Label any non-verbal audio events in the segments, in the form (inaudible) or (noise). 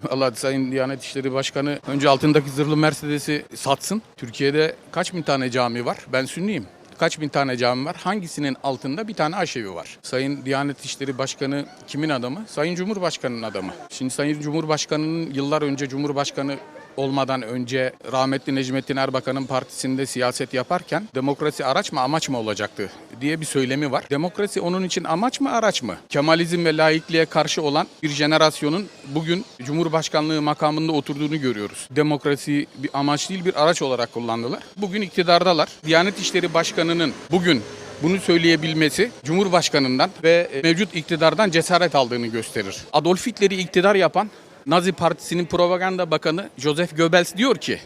(laughs) Allah Sayın Diyanet İşleri Başkanı önce altındaki zırhlı Mercedes'i satsın. Türkiye'de kaç bin tane cami var? Ben Sünniyim. Kaç bin tane cami var? Hangisinin altında bir tane aşevi var? Sayın Diyanet İşleri Başkanı kimin adamı? Sayın Cumhurbaşkanı'nın adamı. Şimdi Sayın Cumhurbaşkanı'nın yıllar önce Cumhurbaşkanı olmadan önce rahmetli Necmettin Erbakan'ın partisinde siyaset yaparken demokrasi araç mı amaç mı olacaktı diye bir söylemi var. Demokrasi onun için amaç mı araç mı? Kemalizm ve laikliğe karşı olan bir jenerasyonun bugün Cumhurbaşkanlığı makamında oturduğunu görüyoruz. Demokrasi bir amaç değil bir araç olarak kullandılar. Bugün iktidardalar. Diyanet İşleri Başkanı'nın bugün bunu söyleyebilmesi Cumhurbaşkanından ve mevcut iktidardan cesaret aldığını gösterir. Adolf Hitler'i iktidar yapan Nazi Partisi'nin propaganda bakanı Joseph Goebbels diyor ki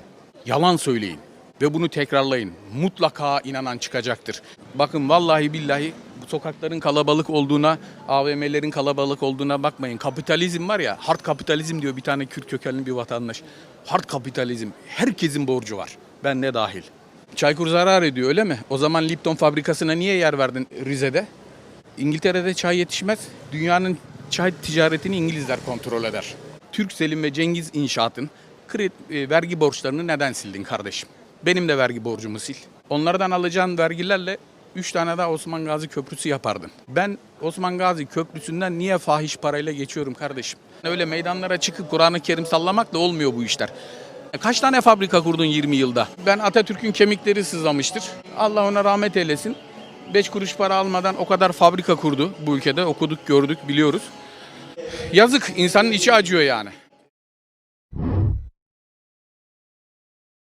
yalan söyleyin ve bunu tekrarlayın. Mutlaka inanan çıkacaktır. Bakın vallahi billahi sokakların kalabalık olduğuna, AVM'lerin kalabalık olduğuna bakmayın. Kapitalizm var ya, hard kapitalizm diyor bir tane Kürt kökenli bir vatandaş. Hard kapitalizm. Herkesin borcu var. Ben de dahil. Çaykur zarar ediyor öyle mi? O zaman Lipton fabrikasına niye yer verdin Rize'de? İngiltere'de çay yetişmez. Dünyanın çay ticaretini İngilizler kontrol eder. Türksel'in ve Cengiz İnşaat'ın kredi, e, vergi borçlarını neden sildin kardeşim? Benim de vergi borcumu sil. Onlardan alacağın vergilerle 3 tane daha Osman Gazi Köprüsü yapardın. Ben Osman Gazi Köprüsü'nden niye fahiş parayla geçiyorum kardeşim? Öyle meydanlara çıkıp Kur'an-ı Kerim sallamakla olmuyor bu işler. E, Kaç tane fabrika kurdun 20 yılda? Ben Atatürk'ün kemikleri sızlamıştır. Allah ona rahmet eylesin. 5 kuruş para almadan o kadar fabrika kurdu bu ülkede. Okuduk, gördük, biliyoruz. Yazık, insanın içi acıyor yani.